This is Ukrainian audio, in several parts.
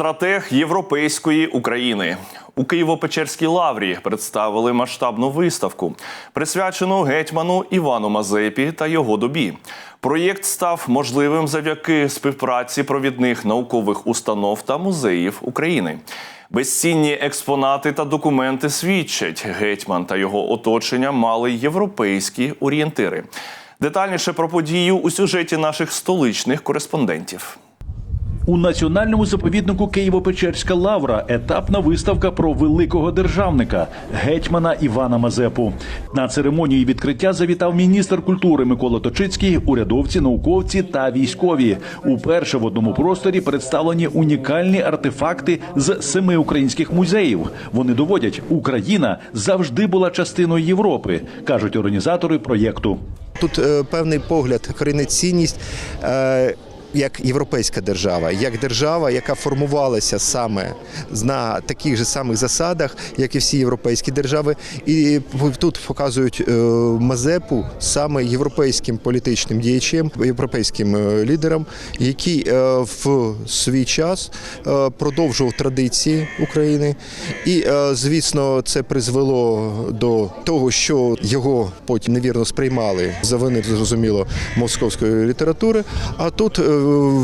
Стратег європейської України у Києво-Печерській лаврі представили масштабну виставку, присвячену гетьману Івану Мазепі та його добі. Проєкт став можливим завдяки співпраці провідних наукових установ та музеїв України. Безцінні експонати та документи свідчать, гетьман та його оточення мали європейські орієнтири. Детальніше про подію у сюжеті наших столичних кореспондентів. У національному заповіднику Києво-Печерська лавра етапна виставка про великого державника гетьмана Івана Мазепу. На церемонію відкриття завітав міністр культури Микола Точицький, урядовці, науковці та військові. Уперше в одному просторі представлені унікальні артефакти з семи українських музеїв. Вони доводять, Україна завжди була частиною Європи, кажуть організатори проєкту. Тут е, певний погляд, корінецінність. Е, як європейська держава, як держава, яка формувалася саме на таких же самих засадах, як і всі європейські держави, і тут показують е, Мазепу саме європейським політичним діячем, європейським е, лідером, який е, в свій час продовжував традиції України, і звісно, це призвело до того, що його потім невірно сприймали за вини зрозуміло московської літератури. А тут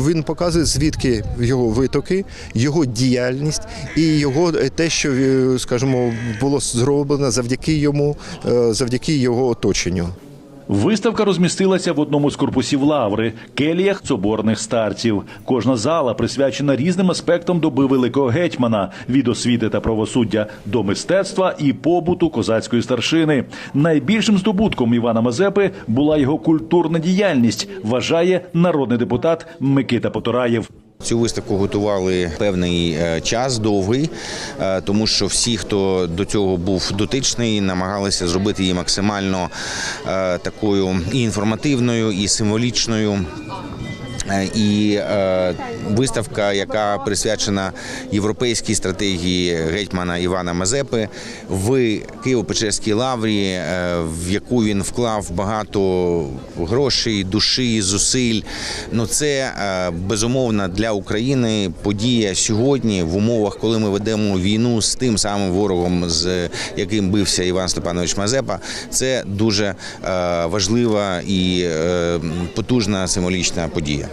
він показує звідки його витоки, його діяльність і його е, те, що е, скажімо, було зроблено завдяки йому, е, завдяки його оточенню. Виставка розмістилася в одному з корпусів лаври келіях соборних старців. Кожна зала присвячена різним аспектам доби великого гетьмана від освіти та правосуддя до мистецтва і побуту козацької старшини. Найбільшим здобутком Івана Мазепи була його культурна діяльність, вважає народний депутат Микита Потураєв. Цю виставку готували певний е, час довгий, е, тому що всі, хто до цього був дотичний, намагалися зробити її максимально е, такою і інформативною, і символічною. Е, І е, виставка, яка присвячена європейській стратегії гетьмана Івана Мазепи в Києво-Печерській лаврі, е, в яку він вклав багато грошей, душі, зусиль. Ну це е, безумовно для України подія сьогодні в умовах, коли ми ведемо війну з тим самим ворогом, з яким бився Іван Степанович Мазепа. Це дуже важлива і потужна символічна подія.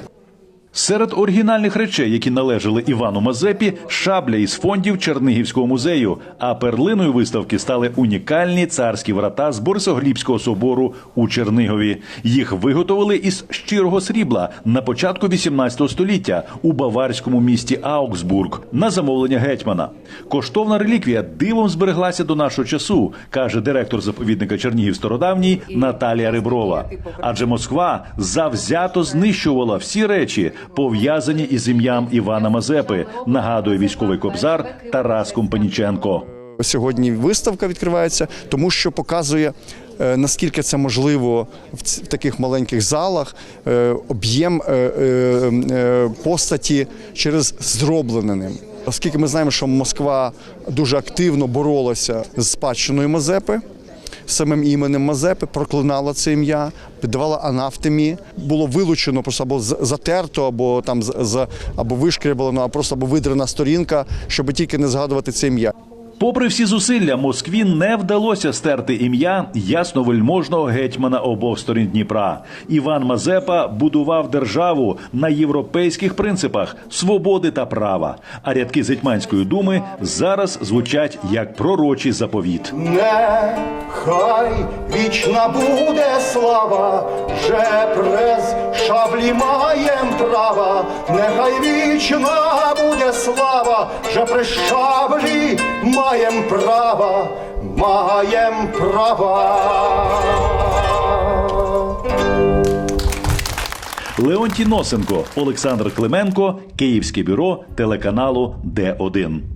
Серед оригінальних речей, які належали Івану Мазепі, шабля із фондів Чернигівського музею. А перлиною виставки стали унікальні царські врата з Борисоглібського собору у Чернигові. Їх виготовили із щирого срібла на початку 18 століття у баварському місті Аугсбург на замовлення гетьмана. Коштовна реліквія дивом збереглася до нашого часу, каже директор заповідника Чернігів Стародавній Наталія Риброва. Адже Москва завзято знищувала всі речі, пов'язані із ім'ям Івана Мазепи, нагадує військовий кобзар Тарас Компаніченко. Сьогодні виставка відкривається, тому що показує. е, Наскільки це можливо в таких маленьких залах, е, об'єм е, постаті через зроблене ним. Оскільки ми знаємо, що Москва дуже активно боролася з спадщиною Мазепи, самим іменем Мазепи, проклинала це ім'я, піддавала анафтемі. Було вилучено просто або затерто, або там з- або вишкріблено, а просто або видрена сторінка, щоб тільки не згадувати це ім'я. Попри всі зусилля, Москві не вдалося стерти ім'я ясновельможного гетьмана обох сторін Дніпра. Іван Мазепа будував державу на європейських принципах свободи та права. А рядки з гетьманської думи зараз звучать як пророчий заповіт. Нехай вічна буде слава, же през шаблі маєм права, нехай вічна буде слава, же при шаблі маєм права, маєм права. Леонтій Носенко, Олександр Клименко, Київське бюро телеканалу Д1.